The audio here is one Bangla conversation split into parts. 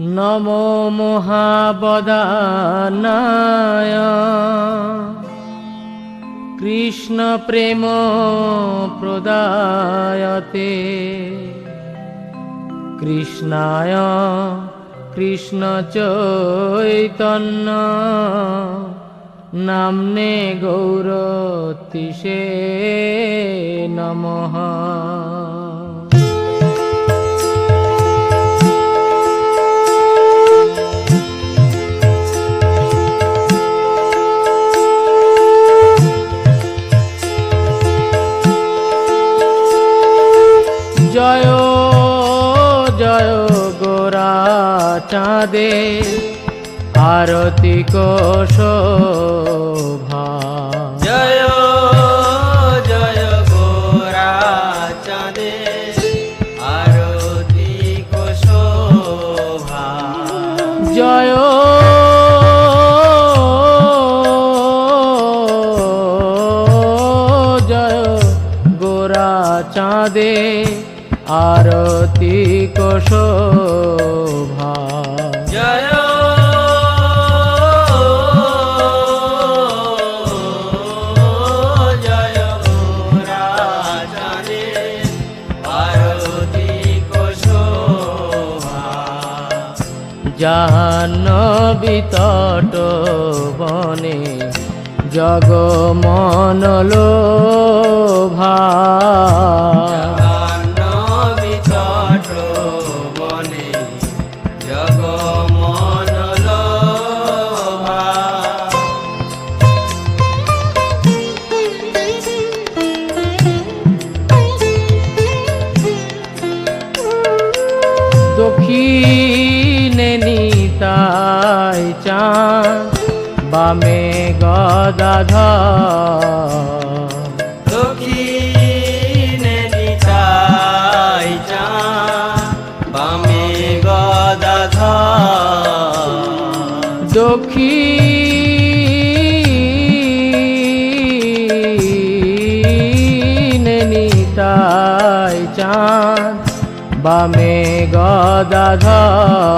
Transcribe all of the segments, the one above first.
নমো মহাবদানায়। কৃষ্ণ প্রেম প্রদায়তে। কৃষ্ণায় কৃষ্ণ চৈতন্য। নামনে গৌরতিষে নমঃ। চাঁদে আরতি কোশোভা। জয় জয় গোরা চাঁদে আরতি কোশোভা। জয় জয় গোরা চাঁদে আরতি কোশোভা জাহ্নবী তট বনে জগমনলো ভা বামে গদাধ দক্ষিণে নিতাই চাঁদ, বামে গদাধর।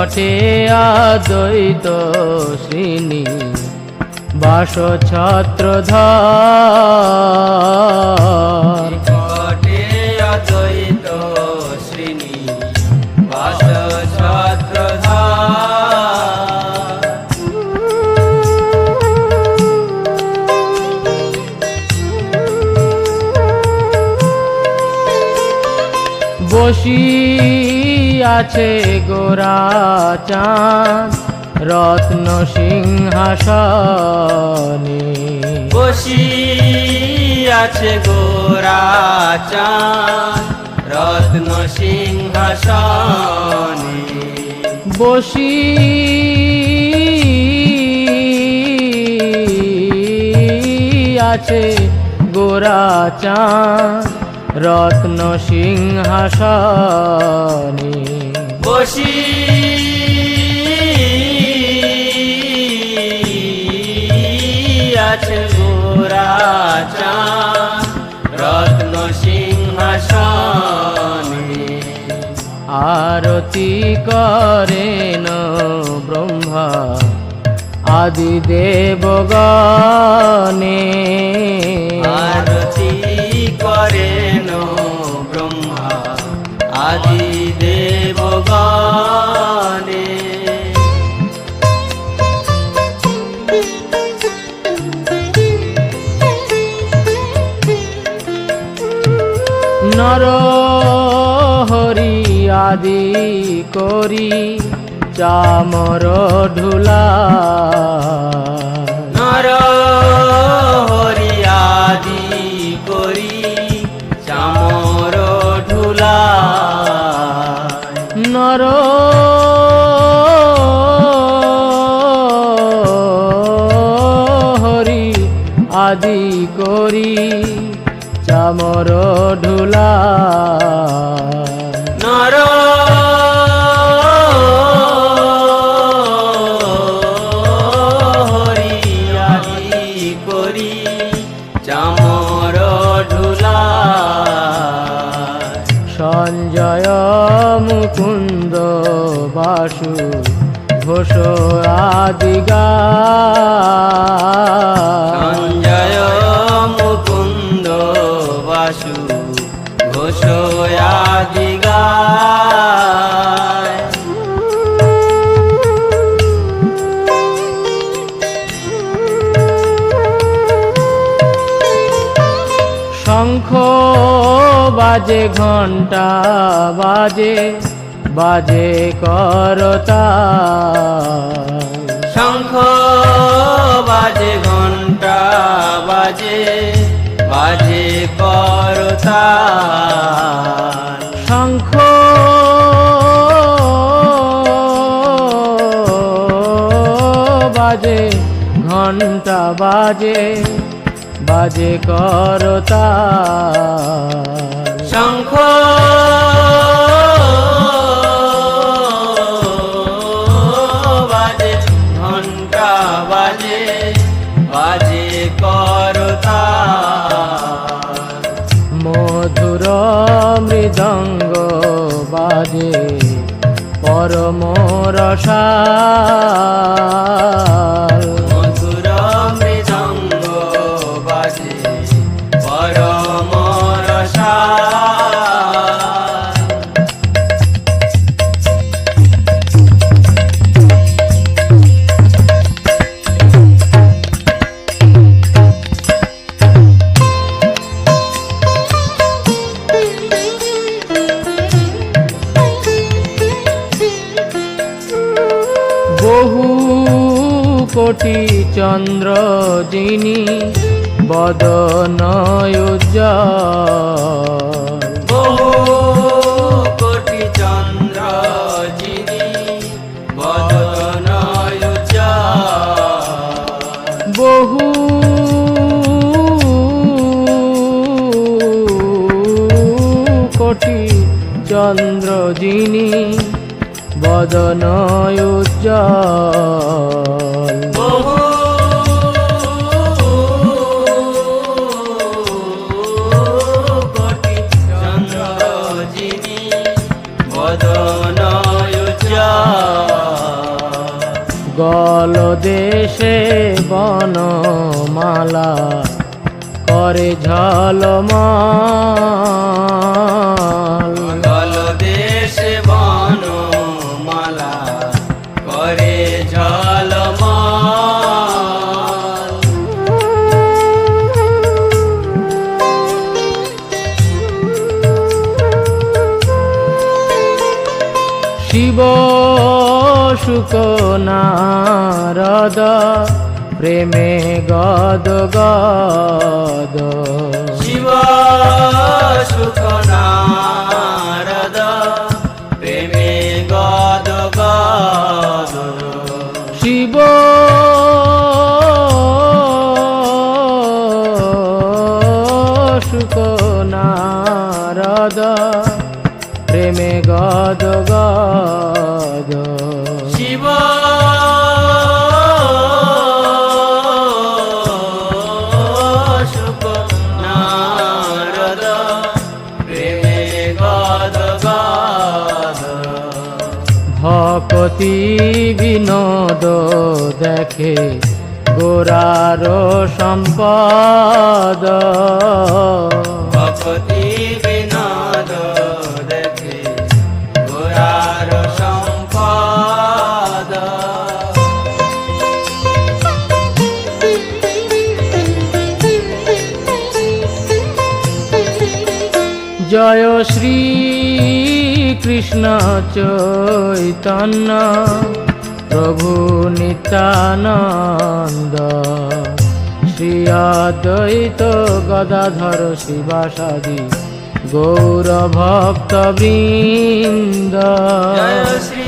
নিকটে আদ্বৈত শ্রীনি বাস ছত্রধর নিকটে অদ্বৈত বাস। বসি আছে গোরা চাঁদ রত্ন সিংহাসনে। বসি আছে গোরা চাঁদ রত্ন সিংহাসনে। বসি আছে গোরা চাঁদ রত্ন সিংহাসনে। বসি আছে গোরা চাঁদ, রত্ন সিংহাসনে। আরতি করেন ব্রহ্মা, আদি দেবগণে। আরতি করেন ব্রহ্মা, আদি দেবগণে নর হরি আদি করি চামর ঢুলা। নর বাজি করি চামর ঢুলা। নর। করি চামর সঞ্জয় মুকুন্দ বাসু ঘোষ আদিগা সঞ্জয় মুকুন্দ বাসু ঘোষ আদিগা শঙ্খ বাজে ঘণ্টা বাজে বাজে করতা শঙ্খ বাজে ঘণ্টা বাজে বাজে করতা শঙ্খ বাজে ঘণ্টা বাজে বাজে করতা শঙ্খ রসাল মধুর মৃদঙ্গ বাজে পরম রসা যিনি বদন উজ্জ্বল বহু কোটি চন্দ্র যিনি বদন উজ্জ্বল। বহু কোটি চন্দ্র যিনি বদন দেশে বনমালা করে ঝলমল শুক নারদ প্রেমে গদ গদ। শিব সুখ নারদ প্রেমে গদ গদ। শিব শুক নারদ প্রেমে গদ গদ। ভকতি বিনোদ দেখে গোরার সম্পদ। জয় শ্রী কৃষ্ণ চৈতন্য। প্রভু নিতানন্দ শ্রী অদ্বৈত গদাধর শিবাসাদি গৌর ভক্ত বৃন্দ জয় শ্রী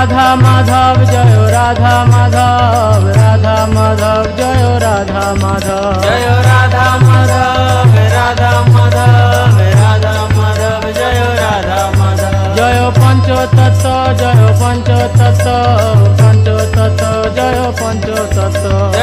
राधा माधव जय राधा माधव राधा माधव जय राधा माधव। जय राधा माधव राधा माधव राधा माधव जय राधा माधव। जय पंचतत्व जय पंचतत्व पंचतत्व जय पंचतत्व।